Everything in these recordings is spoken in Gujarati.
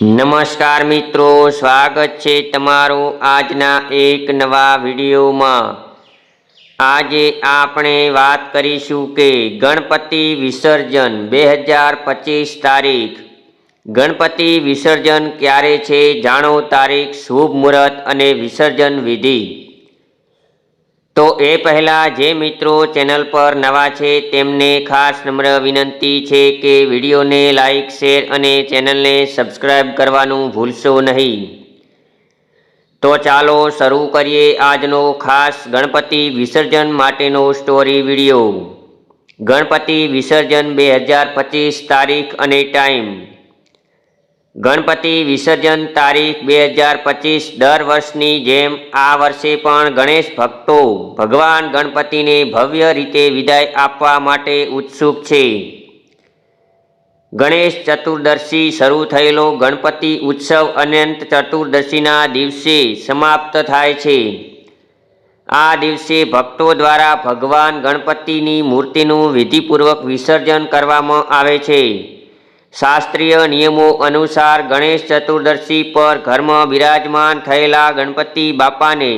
નમસ્કાર મિત્રો, સ્વાગત છે તમારું આજના એક નવા વિડીયોમાં. આજે આપણે વાત કરીશું કે ગણપતિ વિસર્જન બે હજાર પચીસ તારીખ. ગણપતિ વિસર્જન ક્યારે છે જાણો? તારીખ શુભ મુહૂર્ત અને વિસર્જન વિધિ. તો એ પહેલાં જે મિત્રો ચેનલ પર નવા છે, તેમને ખાસ નમ્ર વિનંતી છે કે વિડીયોને લાઈક, શેર અને ચેનલને સબસ્ક્રાઈબ કરવાનું ભૂલશો નહીં. તો ચાલો શરૂ કરીએ આજનો ખાસ ગણપતિ વિસર્જન માટેનો સ્ટોરી વીડિયો. ગણપતિ વિસર્જન બે તારીખ અને ટાઈમ ગણપતિ વિસર્જન તારીખ બે હજાર પચીસ દર વર્ષની જેમ આ વર્ષે પણ ગણેશ ભક્તો ભગવાન ગણપતિને ભવ્ય રીતે વિદાય આપવા માટે ઉત્સુક છે. ગણેશ ચતુર્દશી શરૂ થયેલો ગણપતિ ઉત્સવ અનંત ચતુર્દશીના દિવસે સમાપ્ત થાય છે. આ દિવસે ભક્તો દ્વારા ભગવાન ગણપતિની મૂર્તિનું વિધિપૂર્વક વિસર્જન કરવામાં આવે છે. શાસ્ત્રીય નિયમો અનુસાર ગણેશ ચતુર્દશી પર ઘરમાં બિરાજમાન થયેલા ગણપતિ બાપાને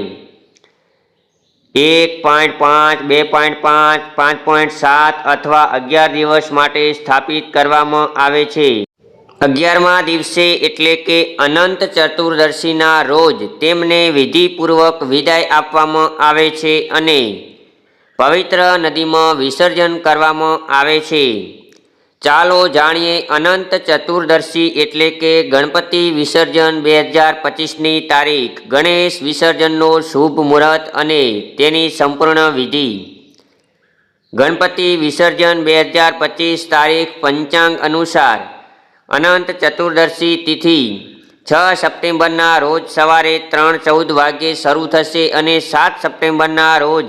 એક પોઈન્ટ પાંચ, બે પોઈન્ટ પાંચ પાંચ પોઈન્ટ સાત અથવા અગિયાર દિવસ માટે સ્થાપિત કરવામાં આવે છે. અગિયારમા દિવસે એટલે કે અનંત ચતુર્દશીના રોજ તેમને વિધિપૂર્વક વિદાય આપવામાં આવે છે અને પવિત્ર નદીમાં વિસર્જન કરવામાં આવે છે. ચાલો જાણીએ અનંત ચતુર્દશી એટલે કે ગણપતિ વિસર્જન બે હજાર પચીસની તારીખ. ગણેશ વિસર્જનનો શુભ મુહૂર્ત અને તેની સંપૂર્ણ વિધિ. ગણપતિ વિસર્જન બે હજાર પચીસ તારીખ પંચાંગ અનુસાર અનંત ચતુર્દશી તિથિ છ સપ્ટેમ્બરના રોજ સવારે ત્રણ ચૌદ વાગ્યે શરૂ થશે અને સાત સપ્ટેમ્બરના રોજ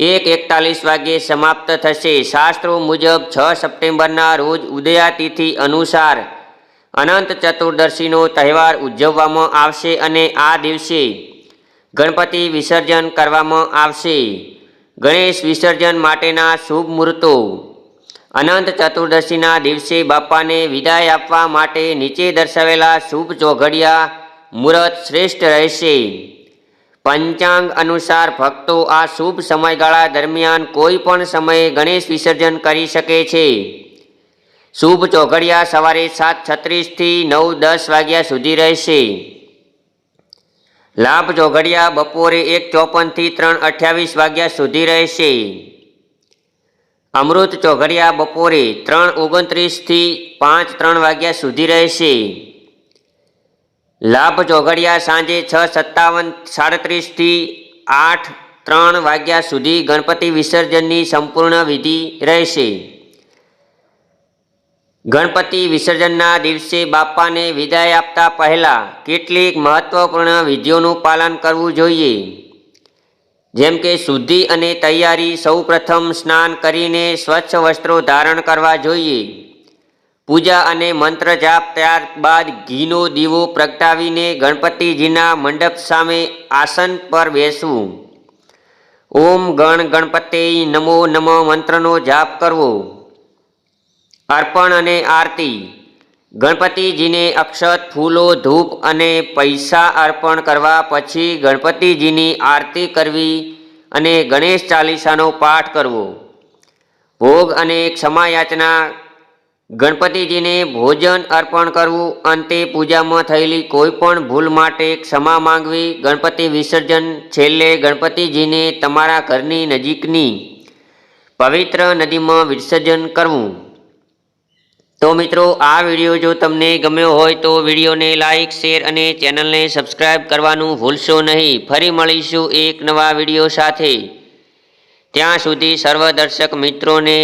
એક એકતાલીસ વાગ્યે સમાપ્ત થશે. શાસ્ત્રો મુજબ છ સપ્ટેમ્બરના રોજ ઉદયાતિથિ અનુસાર અનંત ચતુર્દશીનો તહેવાર ઉજવવામાં આવશે અને આ દિવસે ગણપતિ વિસર્જન કરવામાં આવશે. ગણેશ વિસર્જન માટેના શુભ મુહૂર્તો. અનંત ચતુર્દશીના દિવસે બાપાને વિદાય આપવા માટે નીચે દર્શાવેલા શુભ ચોઘડિયા મુહૂર્ત શ્રેષ્ઠ રહેશે. પંચાંગ અનુસાર ભક્તો આ શુભ સમયગાળા દરમિયાન કોઈ પણ સમયે ગણેશ વિસર્જન કરી શકે છે. શુભ ચોઘડિયા સવારે સાત છત્રીસથી નવ દસ વાગ્યા સુધી રહેશે. લાભ ચોઘડિયા બપોરે એક ચોપનથી ત્રણ અઠ્યાવીસ વાગ્યા સુધી રહેશે. અમૃત ચોઘડિયા બપોરે ત્રણ ઓગણત્રીસથી પાંચ ત્રણ વાગ્યા સુધી રહેશે. લાભ ચોઘડિયા સાંજે છ સત્તાવન સાડત્રીસથી આઠ ત્રણ વાગ્યા સુધી ગણપતિ વિસર્જનની સંપૂર્ણ વિધિ રહેશે. ગણપતિ વિસર્જનના દિવસે બાપાને વિદાય આપતા પહેલા કેટલીક મહત્વપૂર્ણ વિધિઓનું પાલન કરવું જોઈએ. જેમ કે શુદ્ધિ અને તૈયારી સૌ પ્રથમ સ્નાન કરીને સ્વચ્છ વસ્ત્રો ધારણ કરવા જોઈએ. પૂજા અને મંત્ર જાપ ત્યારબાદ ઘીનો દીવો પ્રગટાવીને ગણપતિજીના મંડપ સામે આસન પર બેસવું. ઓમ ગણ ગણપતે નમો નમ મંત્રનો જાપ કરવો. અર્પણ અને આરતી. ગણપતિજીને અક્ષત ફૂલો, ધૂપ અને પૈસા અર્પણ કરવા પછી ગણપતિજીની આરતી કરવી અને ગણેશ ચાલીસાનો પાઠ કરવો. ભોગ અને ક્ષમાયાચના ગણપતિજીને ભોજન અર્પણ કરવું, અંતે પૂજામાં થયેલી કોઈ પણ ભૂલ માટે ક્ષમા માંગવી ગણપતિ વિસર્જન, છેલ્લે ગણપતિજીને તમારા ઘરની નજીકની પવિત્ર નદીમાં વિસર્જન કરવું. તો મિત્રો, આ વીડિયો જો તમને ગમ્યો હોય તો વિડીયોને લાઇક શેર અને ચેનલને સબસ્ક્રાઈબ કરવાનું ભૂલશો નહીં. ફરી મળીશું એક નવા વીડિયો સાથે. ત્યાં સુધી સર્વ દર્શક મિત્રોને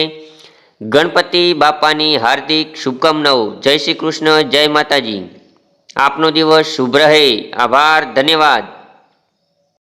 ગણપતિ બાપાની હાર્દિક શુભકામનાઓ. જય શ્રી કૃષ્ણ, જય માતાજી. આપનો દિવસ શુભ રહે. આભાર, ધન્યવાદ.